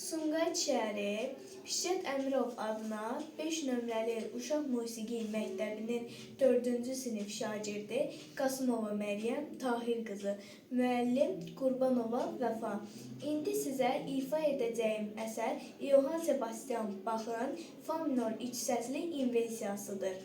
Sumqayıt Fikrət Əmirov adına 5 nömrəli uşaq musiqi məktəbinin 4-cü sinif şagirdi Qasımova Məryəm Tahir qızı, müəllim Qurbanova Vəfa. İndi sizə ifa edəcəyim əsər Johann Sebastian Bach'ın fa minor inversiyasıdır.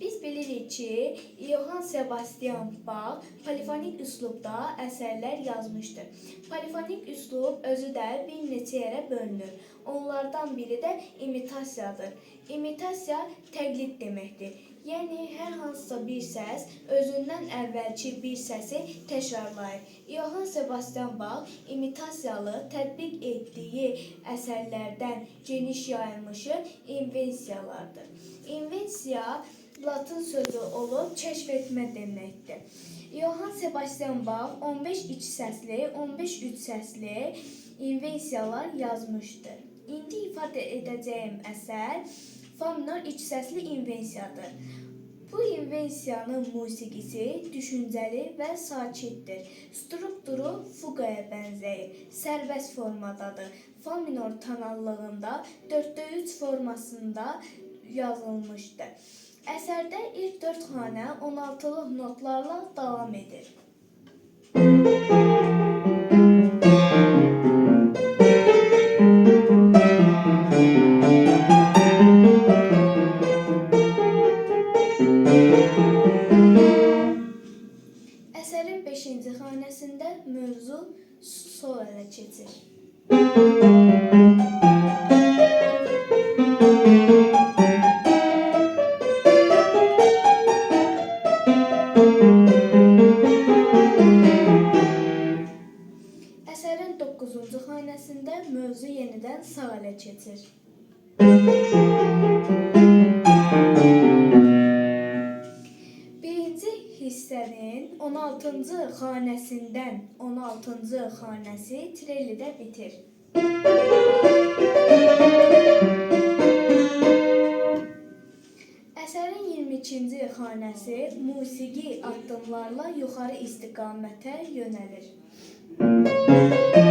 Biz bilirik ki, Johann Sebastian Bach polifonik üslubda əsərlər yazmışdır. Polifonik üslub özü də bir neçə yerə bölünür. Onlardan biri də imitasiyadır. İmitasiya təqlid deməkdir. Yəni hər hansısa bir səs özündən əvvəlki bir səsi təkrarlayır. Johann Sebastian Bach imitasiyalı tətbiq etdiyi əsərlərdən geniş yayılmışı invensiyalardır. İnvensiya Latın sözü olub kəşf etmə deməkdir. Johann Sebastian Bach 15 iç səsli, 15 üç səsli invensiyalar yazmışdır. İndi ifadə edəcəyim əsər fa minor iç səsli invensiyadır. Bu invensiyanın musiqisi düşüncəli və sakitdir. Strukturu fuqaya bənzəyir. Sərbəst formadadır. Fa minor tonallığında 4-də 3 formasında yazılmışdır. Əsərdə ilk 4 xanə 16-lıq notlarla davam edir. Əsərin sağ ələ keçir. Birinci hissənin 16-cı xanəsindən 16-cı xanəsi bitir. Əsərin 22-ci xanəsi musiqi addımlarla yuxarı istiqamətə yönəlir. 24-cü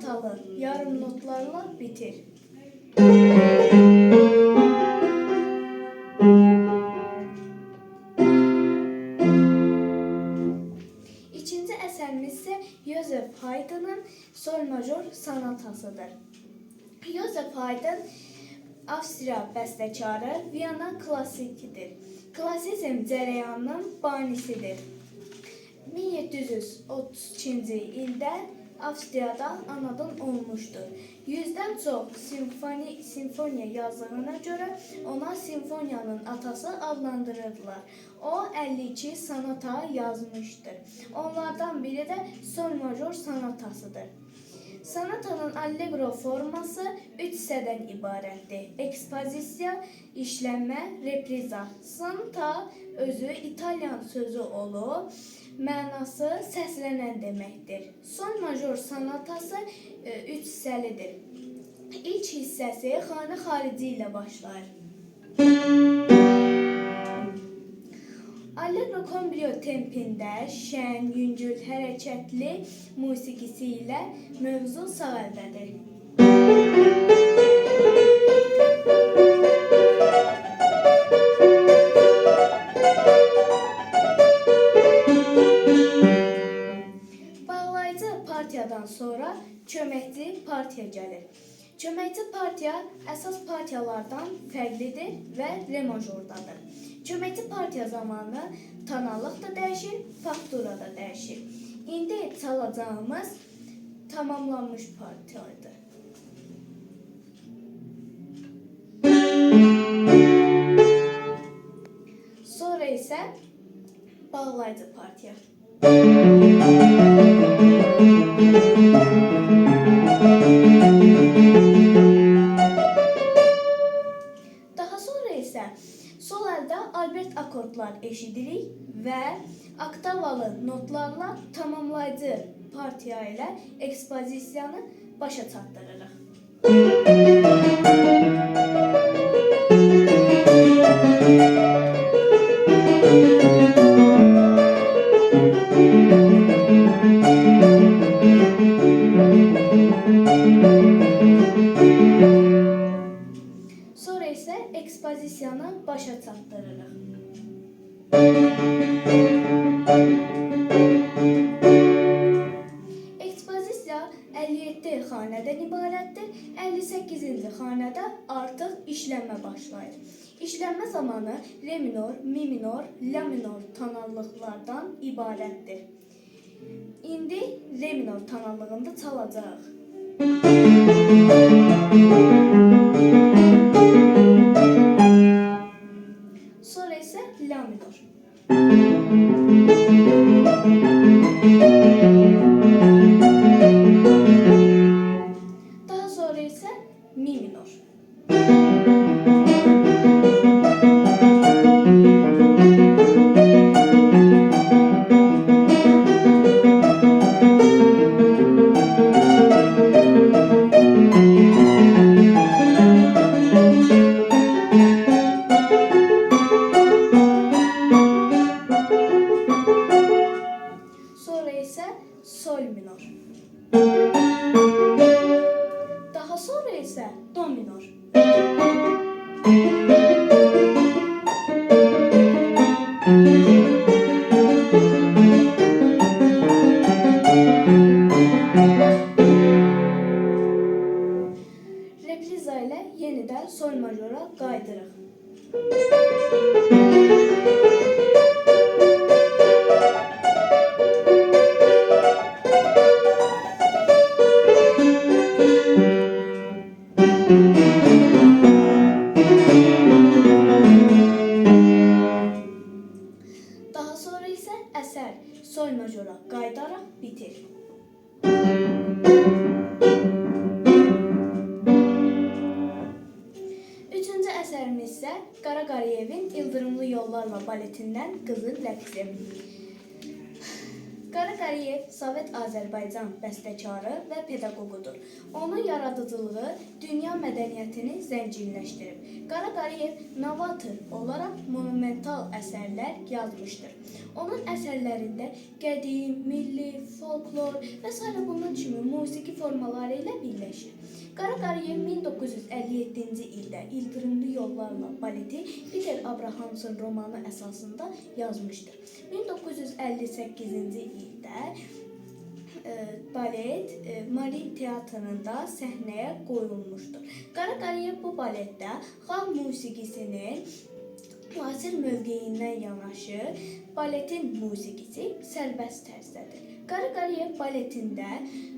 fermatalı yarım notlarla bitir. İkinci əsərimiz isə Joseph Haydn'ın sol major sonatasıdır. Joseph Haydn Avstriya bəstəkarı, Viyana klassikidir. Klassizm cərəyanının banisidir. 1732-ci ildə Avstriyada anadan olmuşdur. Yüzdən çox simfoni, simfoniya yazdığına görə ona simfoniyanın atası adlandırırdılar. O 52 sonata yazmışdır. Onlardan biri də sol major sonatasıdır. Sonatanın allegro forması 3 hissədən ibarətdir. Ekspozisiya, işlənmə, repriza. Sonata özü İtalyan sözü olub, mənası səslənən deməkdir. Sol major sonatası 3 hissəlidir. İlk hissəsi xanə xarici ilə başlayır. Allegro kombrio tempində şən, yüngül, hərəkətli musiqisi ilə mövzu sağ əldədir. Partiya gəlir. Köməkçi partiya əsas partiyalardan fərqlidir və re majordadır. Köməkçi partiya zamanı tonallıq da dəyişir, faktura da dəyişir. İndi çalacağımız tamamlanmış partiyadır. Sonra isə bağlayıcı partiya. Eşidirik və oktavalı notlarla tamamlayıcı partiya ilə ekspozisiyanı başa çatdırırıq. Sonra isə ekspozisiyanı başa çatdırırıq. Ekspozisiya 57 xanədən ibarətdir. 58-ci xanədə artıq işlənmə başlayır. İşlənmə zamanı re minor, mi minor, la minor tonallıqlardan ibarətdir. İndi re minor tonallığında çalacağıq. Sonra isə la minor. İle yeniden sol majora kaydırıq. Daha sonra isə əsər sol majora qayıdaraq bitir. Üçüncü Qara Qarayevin İldırımlı Yollarla baletindən Qızıl Rəqsi. Qara Qarayev Sovet Azərbaycan bəstəkarı və pedaqoqudur. Onun yaradıcılığı dünya mədəniyyətini zənginləşdirib. Qara Qarayev novator olaraq monumental əsərlər yazmışdır. Onun əsərlərində qədim, milli, folklor və s. bunun kimi musiqi formaları ilə birləşir. Qara Qarayev 1957-ci ildə İldırımlı Yollarla baleti Peter Abrahamsın romanı əsasında yazmışdır. 1958-ci ildə balet e, Marin teatrında səhnəyə qoyulmuşdur. Qara Qarayev bu baletdə xalq musiqisinin müasir mövqeyindən yanaşı baletin musiqisi sərbəst tərzdədir. Qara Qarayev baletində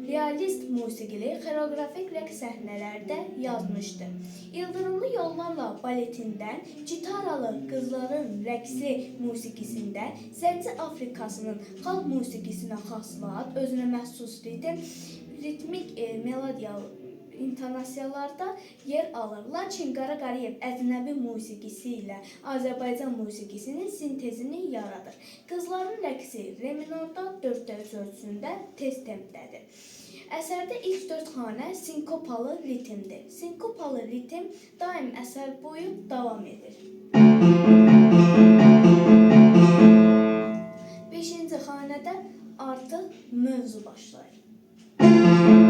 realist musiqili xoreografik rəqs səhnələrdə yazmışdır. İldırımlı Yollarla baletindən gitaralı qızların rəqsi musiqisində Zənci Afrikasının xalq musiqisinə xaslət, özünə məxsus ritm, ritmik e, melodiyalı intonasiyalarda yer alır. Lakin Qara Qarayev əcnəbi musiqisi ilə Azərbaycan musiqisinin sintezini yaradır. Qızların rəqsi re minorda 4-3 ölçüsündə tez tempdədir. Əsərdə ilk 4 xanə sinkopalı ritmdir. Sinkopalı ritm daim əsər boyu davam edir. 5-ci xanədə artıq mövzu başlayır.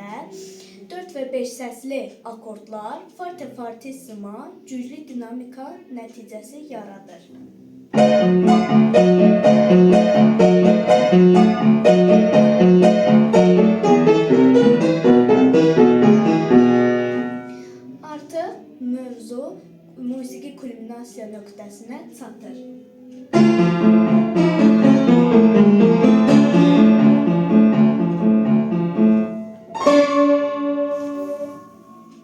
Xanəsində 4 və 5 səsli akordlar forte fortissima güclü dinamika nəticəsi yaradır. Artıq mövzu musiqi kulminasiya nöqtəsinə çatır.